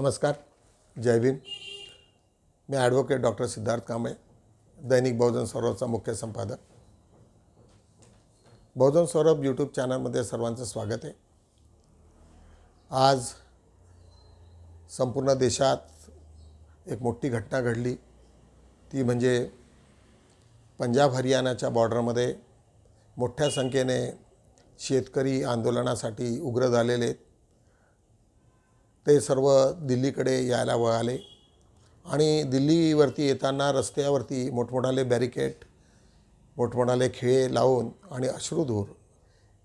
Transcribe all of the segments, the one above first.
नमस्कार जय भीम. मी ॲडव्होकेट डॉक्टर सिद्धार्थ कांबळे दैनिक बहुजन सौरभचा मुख्य संपादक. बहुजन सौरभ यूट्यूब चॅनलमध्ये सर्वांचं स्वागत आहे. आज संपूर्ण देशात एक मोठी घटना घडली. ती म्हणजे पंजाब हरियाणाच्या बॉर्डरमध्ये मोठ्या संख्येने शेतकरी आंदोलनासाठी उग्र झालेले आहेत. ते सर्व दिल्लीकडे यायला वळाले. आणि दिल्लीवरती येताना रस्त्यावरती मोठमोठाले बॅरिकेड मोठमोठाले खिळे लावून आणि अश्रुधूर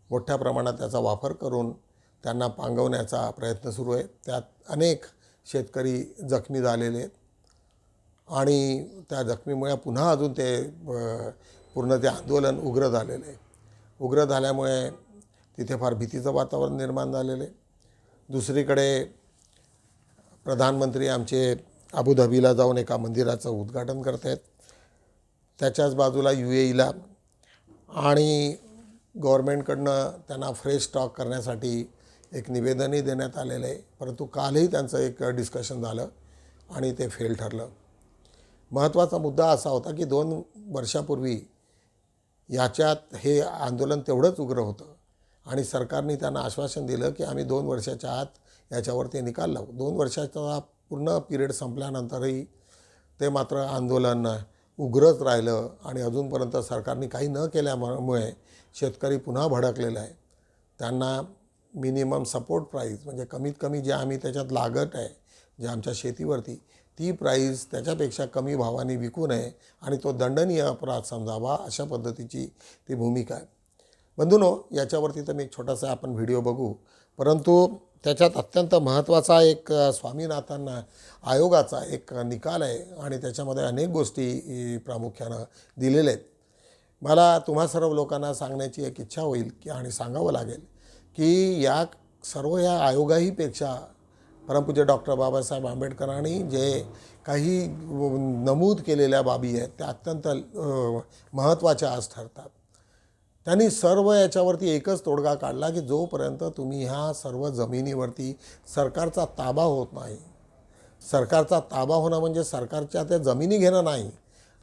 मोठ्या प्रमाणात त्याचा वापर करून त्यांना पांगवण्याचा प्रयत्न सुरू आहे. त्यात अनेक शेतकरी जखमी झालेले आहेत. आणि त्या जखमीमुळे पुन्हा अजून ते पूर्ण ते आंदोलन उग्र झालेलं आहे. उग्र झाल्यामुळे तिथे फार भीतीचं वातावरण निर्माण झालेलं आहे. दुसरीकडे प्रधानमंत्री आमचे अबुधाबीला जाऊन एका मंदिराचं उद्घाटन करत आहेत त्याच्याच बाजूला यू ए ईला आणि गव्हर्मेंटकडनं त्यांना फ्रेश स्टॉक करण्यासाठी एक निवेदनही देण्यात आलेलं आहे. परंतु कालही त्यांचं एक डिस्कशन झालं आणि ते फेल ठरलं. महत्त्वाचा मुद्दा असा होता की दोन वर्षापूर्वी याच्यात हे आंदोलन तेवढंच उग्र होतं आणि सरकारने त्यांना आश्वासन दिलं की आम्ही दोन वर्षाच्या आत याच्यावरती निकाल लावू दोन वर्षाचा पूर्ण पिरियड संपल्यानंतरही ते मात्र आंदोलन उग्रच राहिलं आणि अजूनपर्यंत सरकारने काही न केल्यामुळे शेतकरी पुन्हा भडकलेला आहे त्यांना मिनिमम सपोर्ट प्राईज म्हणजे कमीत कमी जे आम्ही त्याच्यात लागत आहे जे आमच्या शेतीवरती ती प्राईज त्याच्यापेक्षा कमी भावाने विकू नये आणि तो दंडनीय अपराध समजावा अशा पद्धतीची ती भूमिका आहे. बंधूनो याच्यावरती तर मी एक छोटासा आपण व्हिडिओ बघू. परंतु त्याच्यात अत्यंत महत्त्वाचा एक स्वामीनाथन आयोगाचा एक निकाल आहे आणि त्याच्यामध्ये अनेक गोष्टी प्रामुख्यानं दिलेल्या आहेत. मला तुम्हा सर्व लोकांना सांगण्याची एक इच्छा होईल की आणि सांगावं लागेल की या सर्व या आयोगाहीपेक्षा परमपूज्य डॉक्टर बाबासाहेब आंबेडकरांनी जे काही नमूद केलेल्या बाबी आहेत त्या अत्यंत महत्त्वाच्या आज ठरतात. त्यांनी सर्व याच्यावरती एकच तोडगा काढला की जोपर्यंत तुम्ही ह्या सर्व जमिनीवरती सरकारचा ताबा होत नाही सरकारचा ताबा होणं म्हणजे सरकारच्या त्या जमिनी घेणं नाही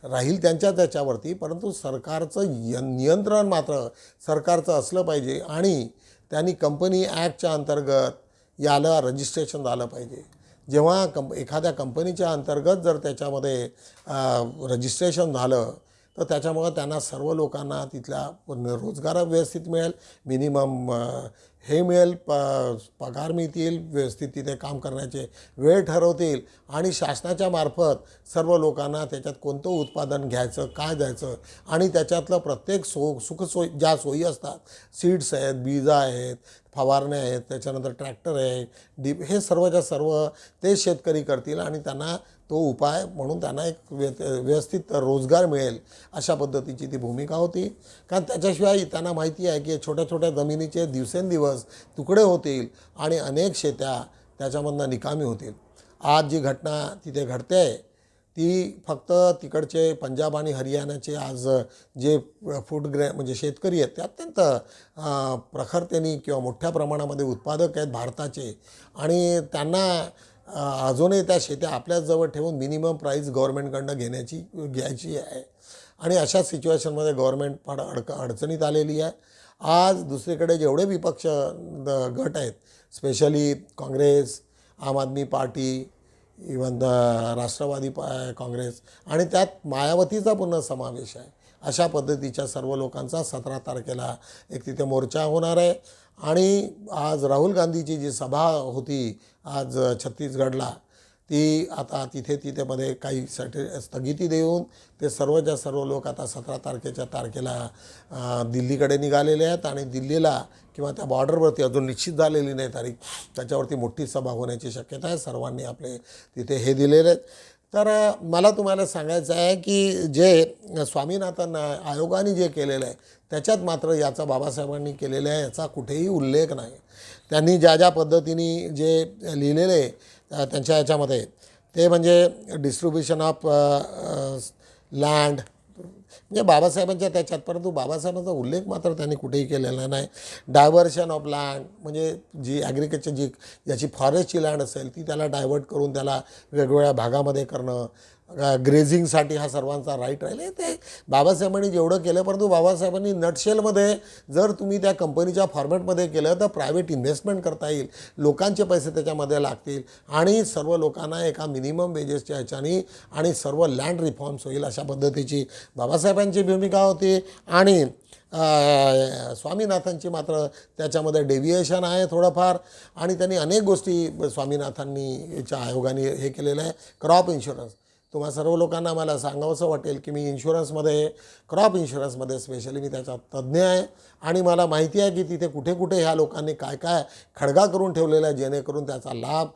राहील त्यांच्या त्याच्यावरती परंतु सरकारचं य नियंत्रण मात्र सरकारचं असलं पाहिजे आणि त्यांनी कंपनी ॲक्टच्या अंतर्गत याला रजिस्ट्रेशन झालं पाहिजे. जेव्हा कंप एखाद्या कंपनीच्या अंतर्गत जर त्याच्यामध्ये रजिस्ट्रेशन झालं तर त्याच्यामुळं त्यांना सर्व लोकांना तिथल्या रोजगार व्यवस्थित मिळेल. मिनिमम हे मिळेल. प पगार मिळतील. व्यवस्थित तिथे काम करण्याचे वेळ ठरवतील. आणि शासनाच्या मार्फत सर्व लोकांना त्याच्यात कोणतं उत्पादन घ्यायचं काय द्यायचं आणि त्याच्यातलं प्रत्येक सो सुखसोयी ज्या सोयी असतात सीड्स आहेत बीजा आहेत फवारण्या आहेत त्याच्यानंतर ट्रॅक्टर आहे डीप हे सर्वच्या सर्व ते शेतकरी करतील आणि त्यांना तो उपाय म्हणून त्यांना एक व्य व्यवस्थित रोजगार मिळेल अशा पद्धतीची ती भूमिका होती. कारण त्याच्याशिवाय त्यांना माहिती आहे की छोट्या छोट्या जमिनीचे दिवसेंदिवस तुकडे होतील आणि अनेक शेत्या त्याच्यामधनं निकामी होतील. आज जी घटना तिथे घडते आहे ती फक्त तिकडचे पंजाब आणि हरियाणाचे आज जे फूड ग्रे म्हणजे शेतकरी आहेत ते अत्यंत प्रखरतेने किंवा मोठ्या प्रमाणामध्ये उत्पादक आहेत भारताचे. आणि त्यांना अजूनही त्या शेत्या आपल्याचजवळ ठेवून मिनिमम प्राईस गव्हर्मेंटकडनं घेण्याची घ्यायची आहे. आणि अशा सिच्युएशनमध्ये गव्हर्मेंट फार अडक अडचणीत आलेली आहे. आज दुसरीकडे जेवढे विपक्ष द- गट आहेत specially Congress Aam Aadmi Party even the Rashtrawadi पा काँग्रेस आणि त्यात मायावतीचा पुन्हा समावेश आहे. अशा पद्धतीच्या सर्व लोकांचा सतरा तारखेला एक तिथे मोर्चा होणार आहे. आणि आज राहुल गांधीची जी सभा होती आज छत्तीसगडला ती आता तिथे तिथेमध्ये काही साठी स्थगिती देऊन ते सर्वच्या सर्व लोक आता सतरा तारखेच्या तारखेला दिल्लीकडे निघालेले आहेत आणि दिल्लीला किंवा त्या बॉर्डरवरती अजून निश्चित झालेली नाही तारीख त्याच्यावरती मोठी सभा होण्याची शक्यता आहे. सर्वांनी आपले तिथे हे दिलेले आहेत. तर मला तुम्हाला सांगायचं आहे की जे स्वामीनाथन आयोगाने जे केलेलं आहे त्याच्यात मात्र याचा बाबासाहेबांनी केलेलं आहे याचा कुठेही उल्लेख नाही. त्यांनी ज्या ज्या पद्धतीने जे लिहिलेले आहे, त्यांच्या याच्यामध्ये ते म्हणजे डिस्ट्रीब्युशन ऑफ लँड म्हणजे बाबासाहेबांच्या त्याच्यात परंतु बाबासाहेबांचा उल्लेख मात्र त्यांनी कुठेही केलेला नाही. डायव्हर्शन ऑफ लँड म्हणजे जी ॲग्रिकल्चर जी याची फॉरेस्टची लँड असेल ती त्याला डायव्हर्ट करून त्याला वेगवेगळ्या भागामध्ये करणं ग्रेझिंगसाठी हा सर्वांचा राईट राहिला. ते बाबासाहेबांनी जेवढं केलं परंतु बाबासाहेबांनी नटशेलमध्ये जर तुम्ही त्या कंपनीच्या फॉर्मॅटमध्ये केलं तर प्रायव्हेट इन्व्हेस्टमेंट करता येईल. लोकांचे पैसे त्याच्यामध्ये लागतील. आणि सर्व लोकांना एका मिनिमम वेजेसच्या ह्याच्यानी आणि सर्व लँड रिफॉर्म्स होईल अशा पद्धतीची बाबासाहेबांची भूमिका होती. आणि स्वामीनाथांची मात्र त्याच्यामध्ये डेव्हिएशन आहे थोडंफार. आणि त्यांनी अनेक गोष्टी स्वामीनाथांनी याच्या आयोगाने हे केलेलं आहे. क्रॉप इन्शुरन्स तुम्हा सर्व लोकांना मला सांगावंसं वाटेल की मी इन्शुरन्समध्ये क्रॉप इन्शुरन्समध्ये स्पेशली मी त्याचा तज्ज्ञ आहे. आणि मला माहिती आहे की तिथे कुठे कुठे ह्या लोकांनी काय काय खडगा करून ठेवलेला आहे जेणेकरून त्याचा लाभ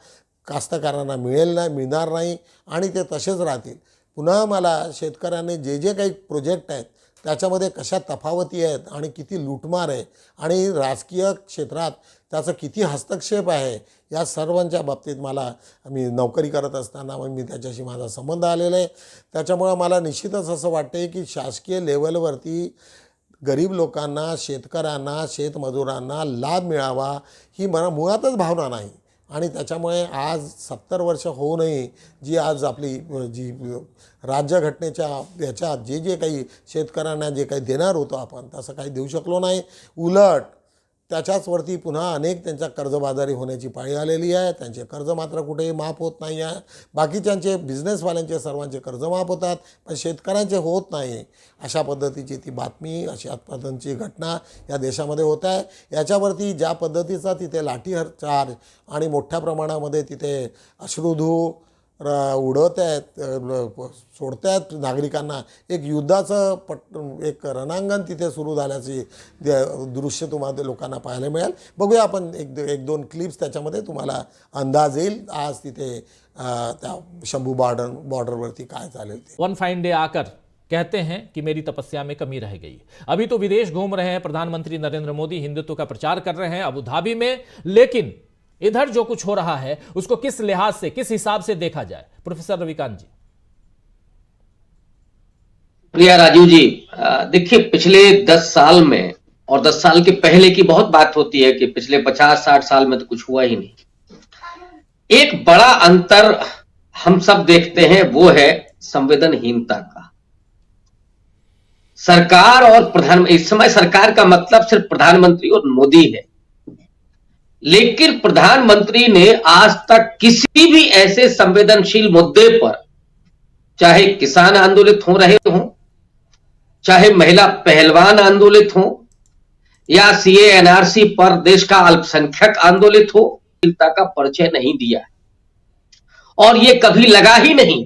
कास्तकारांना मिळेल नाही मिळणार नाही आणि ते तसेच राहतील. पुन्हा मला शेतकऱ्यांनी जे जे काही प्रोजेक्ट आहेत त्याच्यामध्ये कशा तफावती आहेत आणि किती लुटमार आहे आणि राजकीय क्षेत्रात त्याचा किती हस्तक्षेप आहे या सर्वांच्या बाबतीत मला मी नोकरी करत असताना मग मी त्याच्याशी माझा संबंध आलेला आहे. त्याच्यामुळं मला निश्चितच असं वाटते की शासकीय लेवलवरती गरीब लोकांना शेतकऱ्यांना शेतमजुरांना लाभ मिळावा ही मला मुळातच भावना नाही. आणि त्याच्यामुळे आज सत्तर वर्ष होऊनही जी आज आपली जी राज्यघटनेच्या याच्यात जे जे काही शेतकऱ्यांना जे काही देणार होतो आपण तसं काही देऊ शकलो नाही. उलट त्याच्याचवरती पुन्हा अनेक त्यांच्या कर्जबाजारी होण्याची पाळी आलेली आहे. त्यांचे कर्ज मात्र कुठेही माफ होत नाही आहे. बाकीच्यांचे बिझनेसवाल्यांचे सर्वांचे कर्ज माफ होतात पण शेतकऱ्यांचे होत नाही. अशा पद्धतीची ती बातमी अशा पद्धतीची घटना या देशामध्ये होत आहे. याच्यावरती ज्या पद्धतीचा तिथे लाठीचार्ज आणि मोठ्या प्रमाणामध्ये तिथे अश्रुधू र उडवत आहेत सोडत आहेत नागरिकांना. एक युद्धाचं पट एक रणांगण तिथे सुरू झाल्याची दृश्य तुम्हाला लोकांना पाहायला मिळेल. बघूया आपण एक एक दोन क्लिप्स त्याच्यामध्ये तुम्हाला अंदाज येईल. आज तिथे त्या शंभू बॉर्डर बॉर्डरवरती काय चालेल ते. वन फाईन डे आकर कहते हैं कि मेरी तपस्या में कमी रह गई। अभी तो विदेश घूम रहे हैं प्रधानमंत्री नरेंद्र मोदी हिंदुत्व का प्रचार कर रहे हैं अबू धाबी में लेकिन इधर जो कुछ हो रहा है, उसको किस लिहाज से, किस हिसाब से देखा जाए? प्रोफेसर रविकांत जी। प्रिया राजीव जी देखिए, पिछले दस साल में और दस साल के पहले की बहुत बात होती है कि पिछले पचास, साठ साल में तो कुछ हुआ ही नहीं। एक बड़ा अंतर हम सब देखते हैं, वो है संवेदनहीनता का। सरकार और प्रधान, इस समय सरकार का मतलब सिर्फ़ प्रधानमंत्री और मोदी है। लेकिन प्रधानमंत्री ने आज तक किसी भी ऐसे संवेदनशील मुद्दे पर, चाहे किसान आंदोलित हो रहे हों, चाहे महिला पहलवान आंदोलित हो, या सीए एनआरसी पर देश का अल्पसंख्यक आंदोलित हो चिंता का परिचय नहीं दिया और ये कभी लगा ही नहीं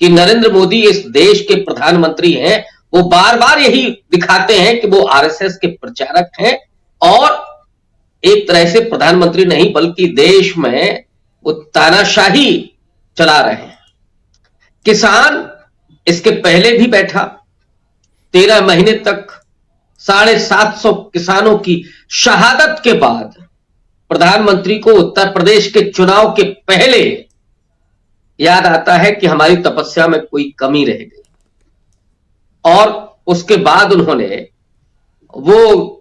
कि नरेंद्र मोदी इस देश के प्रधानमंत्री हैं। वो बार बार यही दिखाते हैं कि वो आरएसएस के प्रचारक हैं और एक तरह से प्रधानमंत्री नहीं, बल्कि देश में वो तानाशाही चला रहे हैं। किसान इसके पहले भी बैठा। तेरह महीने तक साढ़े सात सौ किसानों की शहादत के बाद प्रधानमंत्री को उत्तर प्रदेश के चुनाव के पहले याद आता है कि हमारी तपस्या में कोई कमी रह गई। और उसके बाद उन्होंने वो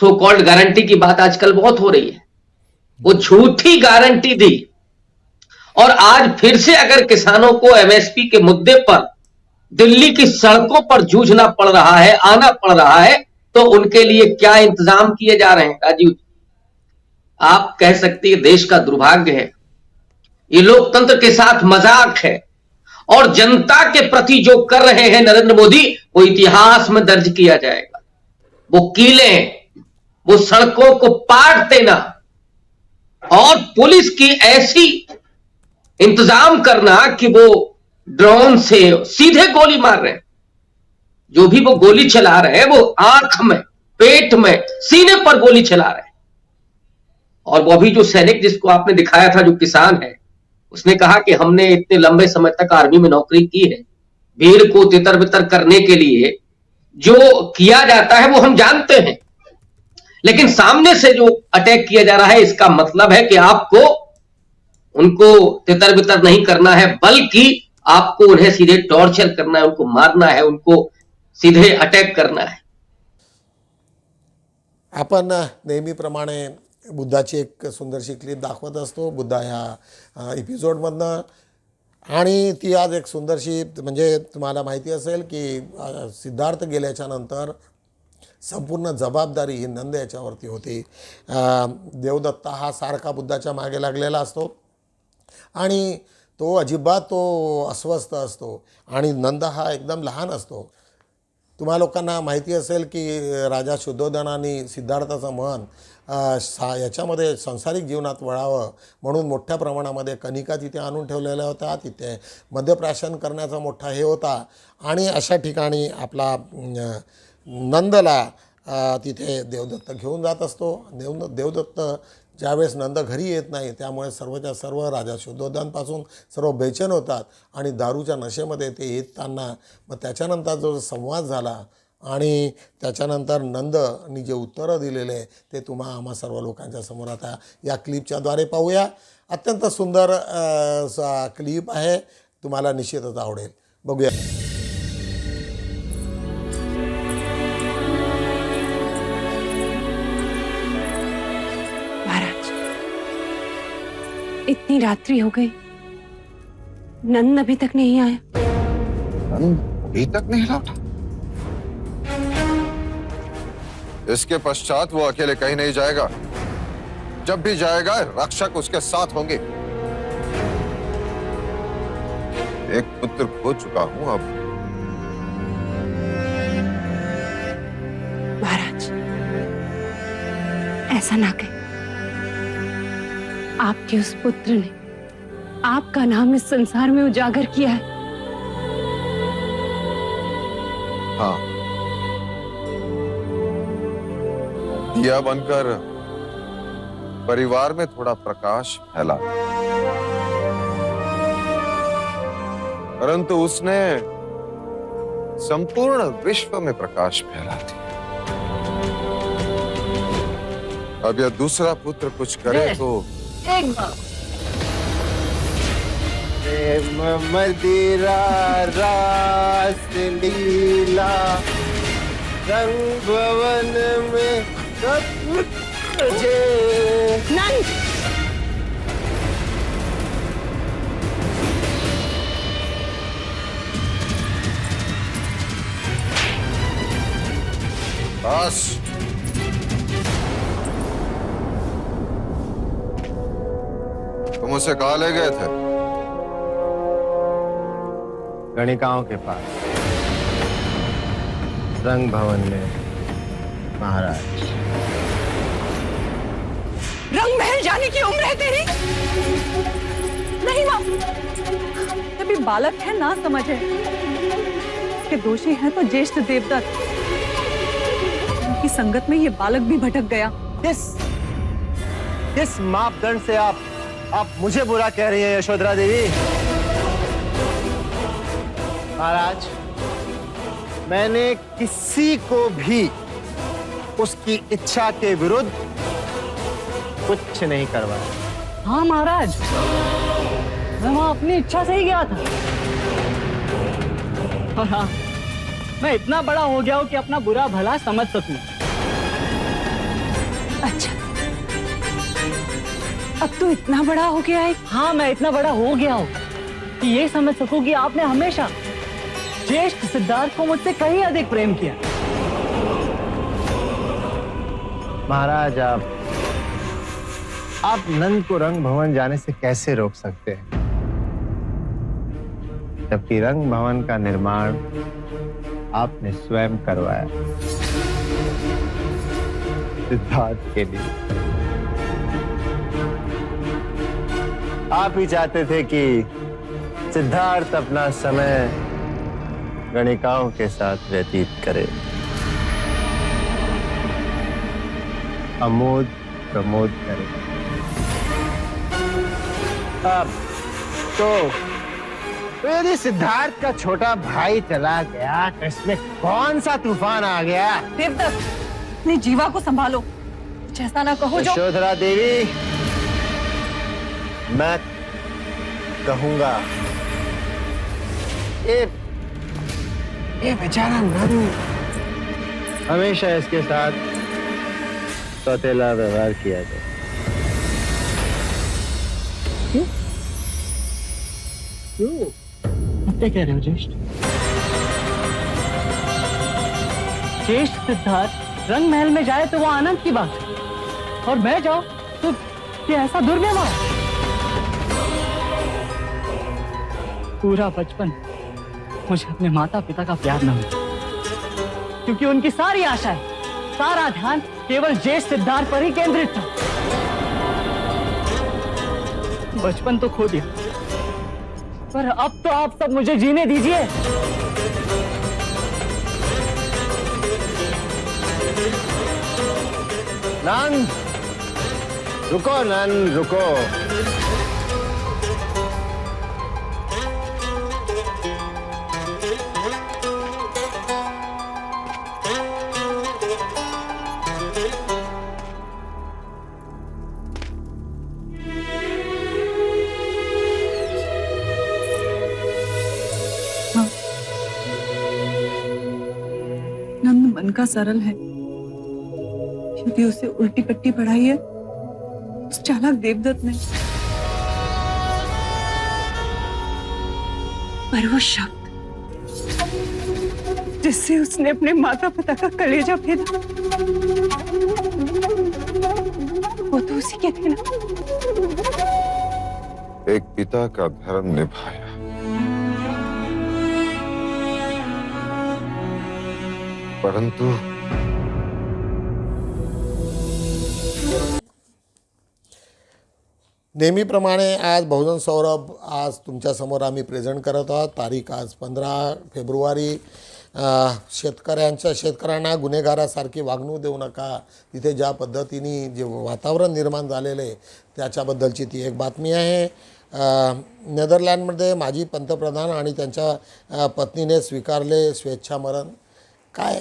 सो कॉल्ड गारंटी की बात आजकल बहुत हो रही है। वो झूठी गारंटी दी। और आज फिर से अगर किसानों को एमएसपी के मुद्दे पर, दिल्ली की सड़कों पर जूझना पड़ रहा है, आना पड़ रहा है तो उनके लिए क्या इंतज़ाम किए जा रहे हैं, राजीव जी? आप कह सकती है देश का दुर्भाग्य है। ये लोकतंत्र के साथ मज़ाक है। और जनता के प्रति जो कर रहे हैं नरेंद्र मोदी, वो इतिहास में दर्ज किया जाएगा। वो कीले वो सड़कों को पाट देना और पुलिस की ऐसी इंतज़ाम करना कि वो ड्रोन से सीधे गोली मार रहे हैं। जो भी वो गोली चला रहे हैं, वो आँख में, पेट में, सीने पर गोली चला रहे हैं। और वो अभी जो सैनिक जिसको आपने दिखाया था, जो किसान है, उसने कहा कि हमने इतने लंबे समय तक आर्मी में नौकरी की है। भीड़ को तितर बितर करने के लिए जो किया जाता है, वो हम जानते हैं। लेकिन सामने से जो अटैक किया जा रहा है इसका मतलब है कि आपको उनको तितर बितर नहीं करना है बल्कि आपको उन्हें सीधे टॉर्चर करना है उनको मारना है उनको सीधे अटैक करना है। आपण नेहमीप्रमाणे बुद्धाची एक सुंदरशी क्लिप दाखवत असतो. बुद्धा ह्या एपिसोडमधनं आणि ती आज एक सुंदरशी म्हणजे तुम्हाला माहिती असेल की सिद्धार्थ गेल्याच्यानंतर संपूर्ण जबाबदारी ही नंद याच्यावरती होती. देवदत्ता हा सारखा बुद्धाच्या मागे लागलेला असतो. आणि तो अजिबात तो अस्वस्थ असतो आणि नंद हा एकदम लहान असतो. तुम्हा लोकांना माहिती असेल की राजा शुद्धोधनाने सिद्धार्थाचं मन सा याच्यामध्ये सांसारिक जीवनात वळावं म्हणून मोठ्या प्रमाणामध्ये कणिका तिथे आणून ठेवलेल्या होत्या. तिथे मद्यप्राशन करण्याचा मोठा हे होता. आणि अशा ठिकाणी आपला नंदला तिथे देवदत्त घेऊन जात असतो. देव देवदत्त ज्यावेळेस नंद घरी येत नाही त्यामुळे सर्वच्या सर्व राजा शुद्धोधनपासून सर्व बेचैन होतात आणि दारूच्या नशेमध्ये ते येताना मग त्याच्यानंतर जो संवाद झाला आणि त्याच्यानंतर नंदनी जे उत्तरं दिलेले ते तुम्हा आम्हा सर्व लोकांच्या समोर आता या क्लिपच्याद्वारे पाहूया. अत्यंत सुंदर क्लिप आहे. तुम्हाला निश्चितच आवडेल. बघूया. इतनी रात्रि हो गई। नंद अभी तक नहीं आया। अभी तक नहीं लौटा? इसके पश्चात वो अकेले कहीं नहीं जाएगा। जब भी जाएगा रक्षक उसके साथ होंगे। एक पुत्र खो चुका हूँ अब। महाराज ऐसा ना कहे। आपके उस पुत्र ने आपका नाम इस संसार में उजागर किया है। हाँ। दिया बनकर परिवार में थोड़ा प्रकाश फैला। परंतु उसने संपूर्ण विश्व में प्रकाश फैला दिया। अब यह दूसरा पुत्र कुछ करे तो प्रेम मदिरा रास लीला रंग भवन में तुझे बस तुम उसे कहा ले गए थे। गणिकाओं के पास। रंग भवन में महाराज। रंग महल जाने की उम्र है तेरी? नहीं माँ। जब बालक है ना समझे। इसके दोषी हैं तो ज्येष्ठ देवदत्त। उनकी संगत में ये बालक भी भटक गया। किस किस मापदंड से आप आप मुझे बुरा कह रही हैं यशोधरा देवी। महाराज मैंने किसी को भी उसकी इच्छा के विरुद्ध कुछ नहीं करवाया। हाँ महाराज। मैं वहाँ अपनी इच्छा से ही गया था। और हाँ मैं इतना बड़ा हो गया हूँ कि अपना बुरा भला समझ सकूँ। अच्छा अब तो इतना बड़ा हो गया है। हाँ मैं इतना बड़ा हो गया हूँ कि ये समझ सकूँ कि आपने हमेशा ज्येष्ठ सिद्धार्थ को मुझसे कहीं अधिक प्रेम किया। महाराज आप आप नंद को रंग भवन जाने से कैसे रोक सकते हैं? जबकि रंग भवन का निर्माण आपने स्वयं करवाया। सिद्धार्थ के लिए। आप ही चाहते थे कि सिद्धार्थ अपना समय गणिकाओं के साथ व्यतीत करे। अमोद प्रमोद करे। अब तो तो यदि सिद्धार्थ का छोटा भाई चला गया तो इसमें कौन सा तूफ़ान आ गया? देवदत्त अपनी जीवा को संभालो। कुछ ऐसा ना कहो जो देवी! मैं कहूँगा ये ये बेचारा नंद हमेशा इसके साथ सौतेला व्यवहार किया क्यों? क्या? कह रहे हो ज्येष्ठ? ज्येष्ठ सिद्धार्थ रंग महल में जाए तो वो आनंद की बात और मैं जाऊँ तो ये ऐसा दुर्व्यवहार? पूरा बचपन मुझे अपने माता पिता का प्यार न मिला। क्योंकि उनकी सारी आशाएँ सारा ध्यान केवल ज्येष्ठ सिद्धार्थ पर ही केंद्रित था। बचपन तो खो दिया। पर अब तो आप सब मुझे जीने दीजिए। नंद रुको नंद रुको। नंद मन का सरल है। यदि उसे उल्टी पट्टी पढ़ाई है उस चालाक देवदत्त ने। पर वो शब्द, जिससे उसने अपने माता पिता का कलेजा फेदा वो तो उसी के थे ना। एक पिता का धर्म निभाया परंतु नेहमीप्रमाणे आज बहुजन सौरभ आज तुमच्यासमोर आम्ही प्रेझेंट करत आहोत. तारीख आज पंधरा फेब्रुवारी. शेतकऱ्यांच्या शेतकऱ्यांना गुन्हेगारासारखी वागणूक देऊ नका. तिथे ज्या पद्धतीने जे वातावरण निर्माण झालेलं आहे त्याच्याबद्दलची ती एक बातमी आहे. नेदरलँडमध्ये माजी पंतप्रधान आणि त्यांच्या पत्नीने स्वीकारले स्वेच्छामरण. काय?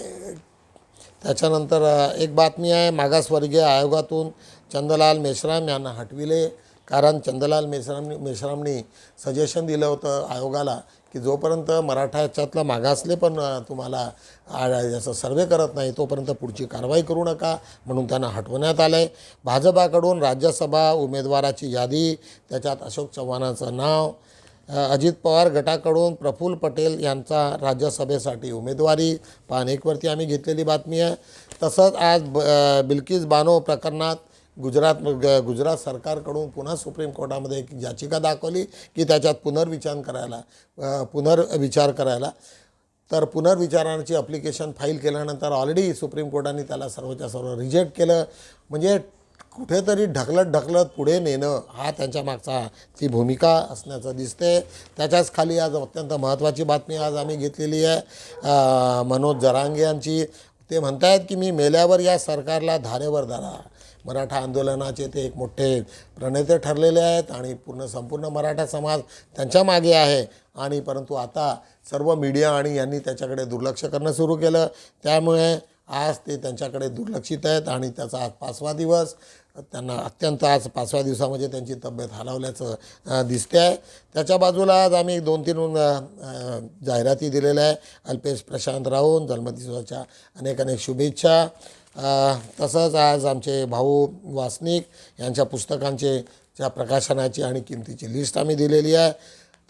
त्याच्यानंतर एक बातमी आहे मागासवर्गीय आयोगातून चंदलाल मेश्राम यांना हटविले. कारण चंदलाल मेश्राम मेश्रामनी सजेशन दिलं होतं आयोगाला की जोपर्यंत मराठा याच्यातला मागासले पण तुम्हाला याचं याचा सर्वे करत नाही तोपर्यंत पुढची कारवाई करू नका म्हणून त्यांना हटवण्यात आलं आहे भाजपाकडून राज्यसभा उमेदवाराची यादी त्याच्यात अशोक चव्हाणांचं नाव अजित पवार गटाकडून प्रफुल्ल पटेल यांचा राज्यसभेसाठी उमेदवारी. पान एकवरती आम्ही घेतलेली बातमी आहे. तसंच आज ब बिल्किस बानो प्रकरणात गुजरात गुजरात सरकारकडून पुन्हा सुप्रीम कोर्टामध्ये एक याचिका दाखवली की त्याच्यात पुनर्विचार करायला पुनर्विचार करायला. तर पुनर्विचारांची अप्लिकेशन फाईल केल्यानंतर ऑलरेडी सुप्रीम कोर्टाने त्याला सर्वच्या सर्व रिजेक्ट केलं. म्हणजे कुठेतरी ढकलत ढकलत पुढे नेणं हा त्यांच्या मागचा ती भूमिका असण्याचं दिसते. त्याच्याच खाली आज अत्यंत महत्त्वाची बातमी आज आम्ही घेतलेली आहे. मनोज जरांगे यांची. ते म्हणतायत की मी मेल्यावर या सरकारला धारेवर धरा. मराठा आंदोलनाचे ते एक मोठे प्रणेते ठरलेले आहेत आणि पूर्ण संपूर्ण मराठा समाज त्यांच्या मागे आहे. आणि परंतु आता सर्व मीडिया आणि यांनी त्याच्याकडे दुर्लक्ष करणं सुरू केलं. त्यामुळे आज ते त्यांच्याकडे दुर्लक्षित आहेत आणि त्याचा आज पाचवा दिवस. त्यांना अत्यंत आज पाचव्या दिवसामध्ये त्यांची तब्येत हलवल्याचं दिसते आहे त्याच्या बाजूला आज आम्ही दोन तीन जाहिराती दिलेल्या आहे अल्पेश प्रशांत राहून जन्मदिवसाच्या अनेक अनेक शुभेच्छा तसंच आज आमचे भाऊ वासनिक यांच्या पुस्तकांचे च्या प्रकाशनाची आणि किमतीची लिस्ट आम्ही दिलेली आहे.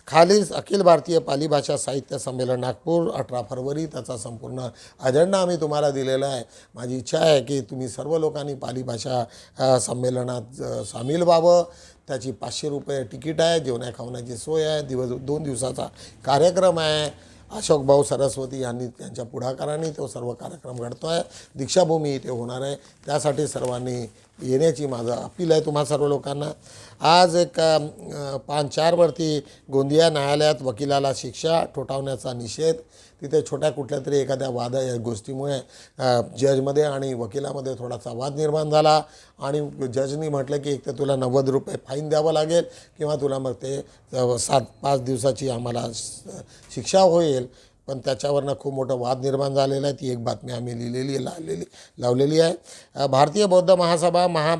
खालीच अखिल भारतीय पाली भाषा साहित्य संमेलन नागपूर अठरा फरवरी त्याचा संपूर्ण अजेंडा आम्ही तुम्हाला दिलेला आहे. माझी इच्छा आहे की तुम्ही सर्व लोकांनी पाली भाषा संमेलनात सामील व्हावं. त्याची पाचशे रुपये तिकीट आहे जेवण्या खावण्याची सोय आहे दिवस दोन दिवसाचा कार्यक्रम आहे. अशोक भाऊ सरस्वती यांनी त्यांच्या पुढाकाराने तो सर्व कार्यक्रम घडतो आहे दीक्षाभूमी इथे होणार आहे. त्यासाठी सर्वांनी येण्याची माझं अपील आहे तुम्हा सर्व लोकांना. आज एक पान पाच चारवरती गोंदिया न्यायालयात वकिलाला शिक्षा ठोठावण्याचा निषेध तिथे छोट्या कुठल्या तरी एखाद्या वाद या गोष्टीमुळे जजमध्ये आणि वकिलामध्ये थोडासा वाद निर्माण झाला आणि जजनी म्हटलं की एक तर तुला नव्वद रुपये फाईन द्यावं लागेल किंवा तुला मग ते सात पाच दिवसाची आम्हाला शिक्षा होईल. पण त्याच्यावरनं खूप मोठं वाद निर्माण झालेला आहे. ती एक बातमी आम्ही लिहिलेली लावलेली लावलेली आहे. भारतीय बौद्ध महासभा महा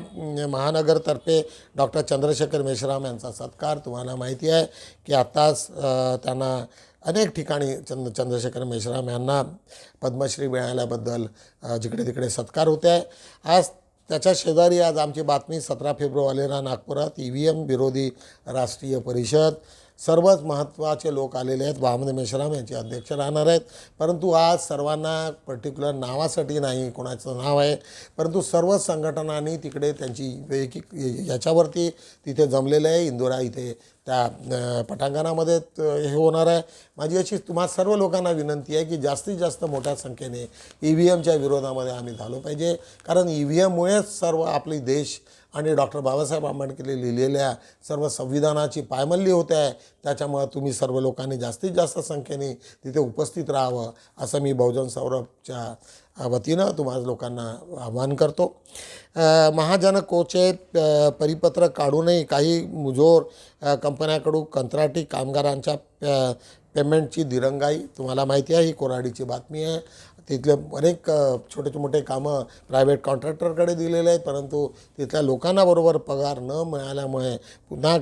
महानगरतर्फे डॉक्टर चंद्रशेखर मेश्राम यांचा सत्कार. तुम्हाला माहिती आहे की आत्ताच त्यांना अनेक ठिकाणी चंद चंद्रशेखर मेश्राम यांना पद्मश्री मिळाल्याबद्दल जिकडे तिकडे सत्कार होते आहे. आज त्याच्या शेजारी आज आमची बातमी सतरा फेब्रुवारीला नागपुरात ई व्ही एम विरोधी राष्ट्रीय परिषद सर्वच महत्त्वाचे लोक आलेले आहेत. वामन मेश्राम यांचे अध्यक्ष राहणार आहेत. परंतु आज सर्वांना पर्टिक्युलर नावासाठी नाही कोणाचं नाव आहे. परंतु सर्वच संघटनांनी तिकडे त्यांची वैयक्तिक याच्यावरती तिथे जमलेलं आहे. इंदोरा इथे त्या पटांगणामध्ये हे होणार आहे. माझी अशी तुम्हा सर्व लोकांना विनंती आहे की जास्तीत जास्त मोठ्या संख्येने ई व्ही एमच्या विरोधामध्ये आम्ही झालो पाहिजे. कारण ई व्ही एममुळेच सर्व आपली देश आणि डॉक्टर बाबासाहेब आंबेडकर लिहिलेल्या सर्व संविधानाची पायमल्ली होते आहे त्याच्यामुळं तुम्ही सर्व लोकांनी जास्तीत जास्त संख्येने तिथे उपस्थित राहावं असं मी बहुजन सौरभच्या वतीनं तुम्हाला लोकांना आवाहन करतो. महाजन कोचे परिपत्रक काढूनही काही मुजोर कंपन्याकडून कंत्राटी कामगारांच्या पेमेंटची दिरंगाई तुम्हाला माहिती आहे ही कोराडीची बातमी आहे. तिथले अनेक छोटे मोठे कामं प्रायव्हेट कॉन्ट्रॅक्टरकडे दिलेले आहेत परंतु तिथल्या लोकांना बरोबर पगार न मिळाल्यामुळे पुन्हा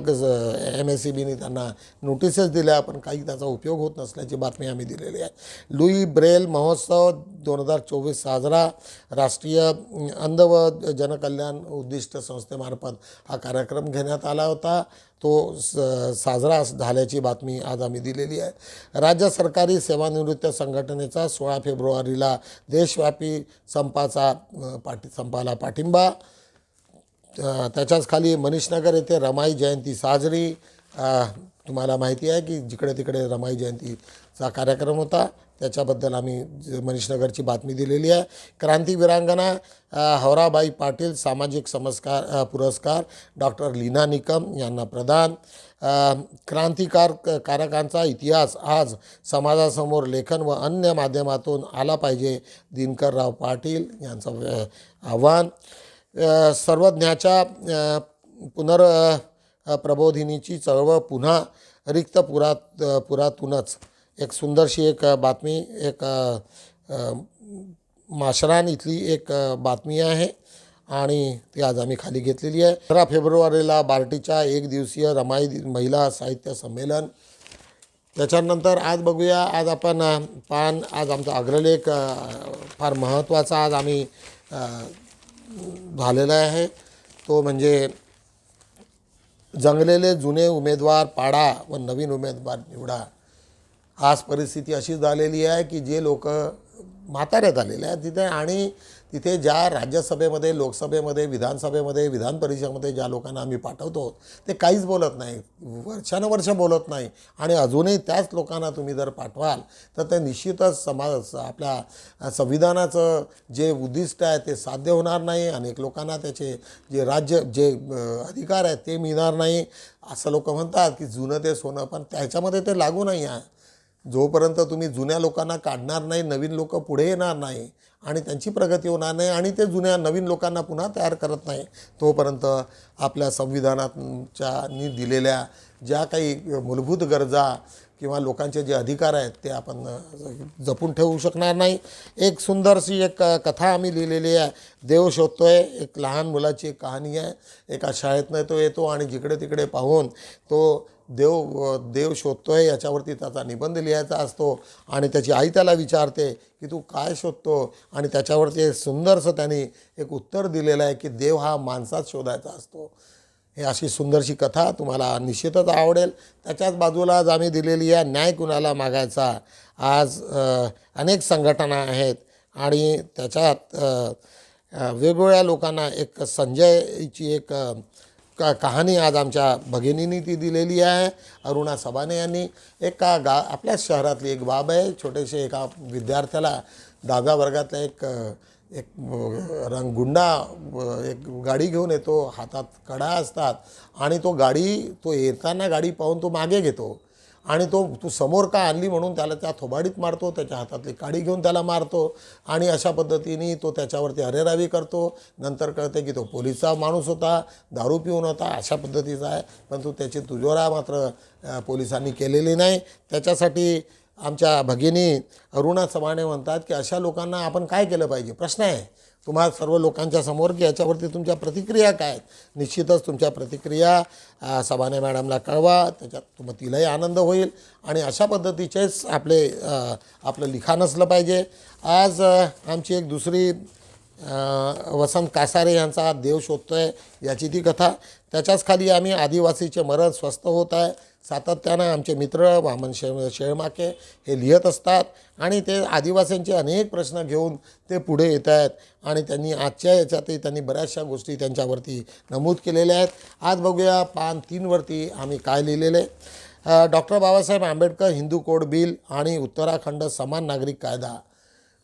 एम एस सी बीने त्यांना नोटिसेस दिल्या पण काही त्याचा उपयोग होत नसल्याची बातमी आम्ही दिलेली आहे. लुई ब्रेल महोत्सव दोन हजार चोवीस साजरा राष्ट्रीय अंध व जनकल्याण उद्दिष्ट संस्थेमार्फत हा कार्यक्रम घेण्यात आला होता. तो स साजरा झाल्याची बातमी आज आम्ही दिलेली आहे. राज्य सरकारी सेवानिवृत्त संघटनेचा सोळा फेब्रुवारीला देशव्यापी संपाचा पाठी संपाला पाठिंबा. त्याच्याच खाली मनीषनगर येथे रमाई जयंती साजरी. तुम्हाला माहिती आहे की जिकडे तिकडे रमाई जयंतीचा कार्यक्रम होता त्याच्याबद्दल आम्ही ज- मनीषनगरची बातमी दिलेली आहे. क्रांतीवीरांगना अ, हौराबाई पाटील सामाजिक समस्कार पुरस्कार डॉक्टर लीना निकम यांना प्रदान. क्रांतिकार क- कारकांचा इतिहास आज समाजासमोर लेखन व अन्य माध्यमातून आला पाहिजे दिनकरराव पाटील यांचं आव्हान. सर्वज्ञाच्या पुनर् प्रबोधिनीची चळवळ पुन्हा रिक्त पुरात पुरातूनच. एक सुंदरशी एक बातमी एक माशरान इथली एक बातमी आहे आणि ती आज आम्ही खाली घेतलेली आहे. अठरा फेब्रुवारीला बार्टीच्या एक दिवसीय रमाई महिला साहित्य संमेलन. त्याच्यानंतर आज बघूया आज आपण पान आज आमचा अग्रलेख फार महत्त्वाचा आज आम्ही झालेला आहे. तो म्हणजे जंगलेले जुने उमेदवार पाडा व नवीन उमेदवार निवडा. आज परिस्थिती अशी झालेली आहे की जे लोक म्हाताऱ्या झालेले आहेत तिथे आणि तिथे ज्या राज्यसभेमध्ये लोकसभेमध्ये विधानसभेमध्ये विधान परिषदेमध्ये ज्या लोकांना आम्ही पाठवतो ते काहीच बोलत नाही. वर्षानुवर्ष बोलत नाही. आणि अजूनही त्याच लोकांना तुम्ही जर पाठवाल तर ते निश्चितच समाज आपल्या संविधानाचं जे उद्दिष्ट आहे ते साध्य होणार नाही. अनेक लोकांना त्याचे जे राज्य जे अधिकार आहेत ते मिळणार नाही. असं लोक म्हणतात की जुनं ते सोनं पण त्याच्यामध्ये ते लागू नाही आहे. जोपर्यंत तुम्ही जुन्या लोकांना काढणार नाही नवीन लोक पुढे येणार नाही आणि त्यांची प्रगती होणार नाही आणि ते जुन्या नवीन लोकांना पुन्हा तयार करत नाही. तोपर्यंत आपल्या संविधानाच्या नी दिलेल्या ज्या काही मूलभूत गरजा किंवा लोकांचे जे अधिकार आहेत ते आपण जपून ठेवू शकणार नाही. एक सुंदरशी एक कथा आम्ही लिहिलेली आहे. देव शोधतोय एक लहान मुलाची एक कहाणी आहे. एका शाळेतनं तो येतो आणि जिकडे तिकडे पाहून तो देव देव शोधतोय याच्यावरती त्याचा निबंध लिहायचा असतो आणि त्याची आई त्याला विचारते की तू काय शोधतो? आणि त्याच्यावरती सुंदरसं त्यांनी एक उत्तर दिलेलं आहे की देव हा माणसात शोधायचा असतो. हे अशी सुंदरशी कथा तुम्हाला निश्चितच आवडेल. त्याच्याच बाजूला आज आम्ही दिलेली आहे न्याय कुणाला मागायचा? आज अनेक संघटना आहेत आणि त्याच्यात वेगवेगळ्या लोकांना एक संजयची एक का कहाणी आज आमच्या भगिनींनी ती दिलेली आहे अरुणा सबाने यांनी. एका गा आपल्याच शहरातली एक बाब आहे छोटेसे एका विद्यार्थ्याला दहाव्या वर्गातल्या एक एक रंगगुंडा एक गाडी घेऊन येतो हातात कडा असतात आणि तो गाडी तो येताना गाडी पाहून तो मागे घेतो. आणि तो तू समोर का आणली म्हणून त्याला त्या थोबाडीत मारतो त्याच्या हातातली काडी घेऊन त्याला मारतो आणि अशा पद्धतीने तो त्याच्यावरती अरेरावी करतो. नंतर कळते की तो पोलिसचा माणूस होता दारू पिऊन होता अशा पद्धतीचा आहे. पण त्याची तुजोरा मात्र पोलिसांनी केलेली नाही. त्याच्यासाठी आमच्या भगिनी अरुणा चव्हाणे म्हणतात की अशा लोकांना आपण काय केलं पाहिजे? प्रश्न आहे. तुम्हा सर्व लोकांच्या समोर की याच्यावरती तुमच्या प्रतिक्रिया काय आहेत? निश्चितच तुमच्या प्रतिक्रिया सबाने सभाने मॅडमला कळवा त्याच्यात तुम तिलाही आनंद होईल आणि अशा पद्धतीचेच आपले आपलं लिखाण असलं पाहिजे. आज आमची एक दुसरी वसंत कासारे यांचा देव शोधतोय याची ती कथा. त्याच्याच खाली आम्ही आदिवासीचे मरण स्वस्त होत आहे. सातत्यानं आमचे मित्र वामन शे शेळमाके हे लिहित असतात आणि ते आदिवासींचे अनेक प्रश्न घेऊन ते पुढे येत आहेत आणि त्यांनी आजच्या याच्यातही त्यांनी बऱ्याचशा गोष्टी त्यांच्यावरती नमूद केलेल्या आहेत. आज बघूया पान तीनवरती आम्ही काय लिहिलेले. Doctor Babasaheb Ambedkar Hindu code bill आणि उत्तराखंड समान नागरिक कायदा.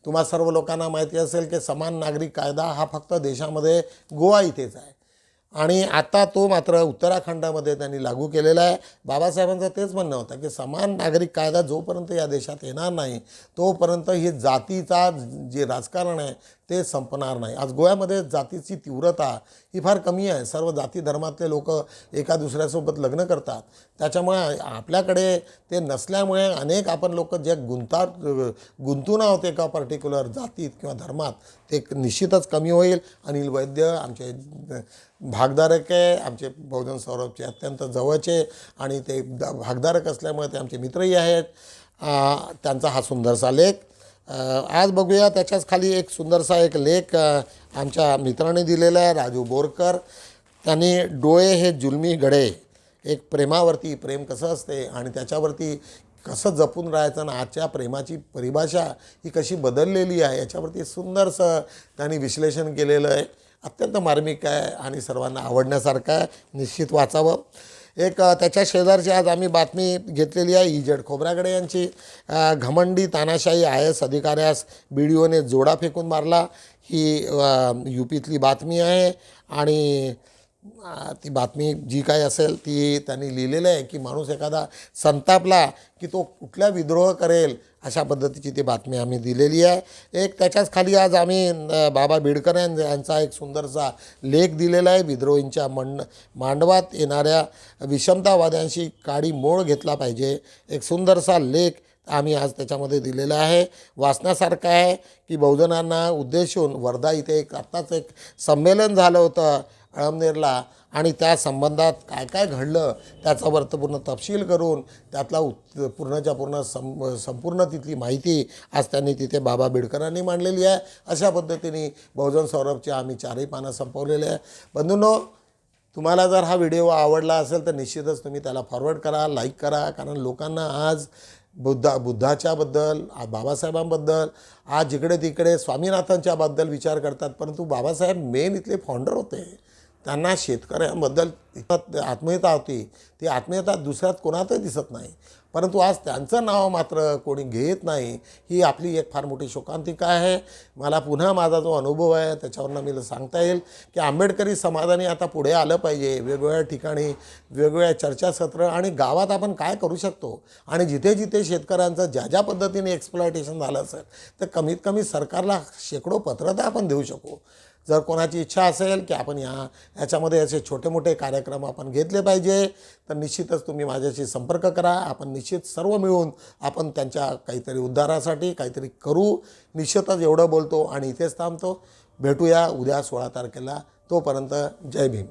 तुम्हा सर्व लोकांना माहिती असेल की समान नागरिक कायदा हा फक्त देशामध्ये गोवा इथेच आहे. आणि आता तो मात्र उत्तराखंडामध्ये त्यांनी लागू केलेला आहे. बाबासाहेबांचं तेच म्हणणं होतं की समान नागरिक कायदा जोपर्यंत या देशात येणार नाही तोपर्यंत ही जातीचा जे राजकारण आहे ते संपणार नाही. आज गोव्यामध्ये जातीची तीव्रता ही फार कमी आहे. सर्व जाती धर्मातले लोक एका दुसऱ्यासोबत लग्न करतात. त्याच्यामुळे आपल्याकडे ते नसल्यामुळे अनेक आपण लोक जे गुंतात गुंतून आहोत एका पर्टिक्युलर जातीत किंवा धर्मात ते निश्चितच कमी होईल. अनिल वैद्य आमचे भागधारक आहे आमचे बहुजन सौरभचे अत्यंत जवळचे आणि ते द- भागधारक असल्यामुळे ते आमचे मित्रही आहेत. त्यांचा हा सुंदरसा लेख. आज बघूया त्याच्याच खाली एक सुंदरसा एक लेख आमच्या मित्राने दिलेला आहे राजू बोरकर. त्यांनी डोळे हे जुलमी गडे एक प्रेमावरती प्रेम कसं असते आणि त्याच्यावरती कसं जपून राहायचं आणि आजच्या प्रेमाची परिभाषा ही कशी बदललेली आहे याच्यावरती सुंदरसं त्यांनी विश्लेषण केलेलं आहे. अत्यंत मार्मिक आहे आणि सर्वांना आवडण्यासारखं आहे. निश्चित वाचावं. एक त्याच्या शेजारची आज आम्ही बातमी घेतलेली आहे इजड खोबरागडे यांची घमंडी तानाशाही आय एस अधिकाऱ्यास बी डी ओने जोडा फेकून मारला. ही यू पीतली बातमी आहे. आणि ती बातमी जी काय असेल ती त्यांनी लिहिलेलं आहे की माणूस एखादा संतापला की तो कुठल्या विद्रोह करेल अशा पद्धतीची ती बातमी आम्ही दिलेली आहे. एक त्याच्याच खाली आज आम्ही बाबा बिडकर यांचा एक सुंदरसा लेख दिलेला आहे. विद्रोहींच्या मंड मांडवात येणाऱ्या विषमतावाद्यांशी काडी मोड घेतला पाहिजे. एक सुंदरसा लेख आम्ही आज त्याच्यामध्ये दिलेला आहे. वाचण्यासारखं आहे की बहुजनांना उद्देशून वर्धा इथे एक आत्ताच एक संमेलन झालं होतं. अळमनेरला आणि त्या संबंधात काय काय घडलं त्याचा वृत्तपूर्ण तपशील करून त्यातला उत् पूर्णच्या पूर्ण सं संपूर्ण तिथली माहिती आज त्यांनी तिथे बाबा बिडकरांनी मांडलेली आहे. अशा पद्धतीने बहुजन सौरभचे आम्ही चारही पानं संपवलेले आहे. बंधूंनो तुम्हाला जर हा व्हिडिओ आवडला असेल तर निश्चितच तुम्ही त्याला फॉरवर्ड करा लाईक करा कारण लोकांना आज बुद्धा बुद्धाच्याबद्दल बाबासाहेबांबद्दल आज जिकडे तिकडे स्वामीनाथांच्याबद्दल विचार करतात परंतु बाबासाहेब मेन इथले फाउंडर होते. त्यांना शेतकऱ्यांबद्दल आत्मीयता होती. ती आत्मीयता दुसऱ्यात कोणातही दिसत नाही. परंतु आज त्यांचं नाव मात्र कोणी घेत नाही ही आपली एक फार मोठी शोकांतिका आहे. मला पुन्हा माझा जो अनुभव आहे त्याच्यावरनं मी सांगता येईल की आंबेडकरी समाजाने आता पुढे आलं पाहिजे. वेगवेगळ्या ठिकाणी वेगवेगळ्या चर्चासत्र आणि गावात आपण काय करू शकतो? आणि जिथे जिथे शेतकऱ्यांचं ज्या ज्या पद्धतीने एक्सप्लॉयटेशन झालं असेल तर कमीत कमी सरकारला शेकडो पत्र तर आपण देऊ शकू. जर कोणाची इच्छा असेल की आपण या याच्यामध्ये असे छोटे मोठे कार्यक्रम आपण घेतले पाहिजे तर निश्चितच तुम्ही माझ्याशी संपर्क करा. आपण निश्चित सर्व मिळून आपण त्यांच्या काहीतरी उद्धारासाठी काहीतरी करू. निश्चितच एवढं बोलतो आणि इथेच थांबतो. भेटूया उद्या सोळा तारखेला. तोपर्यंत जय भीम.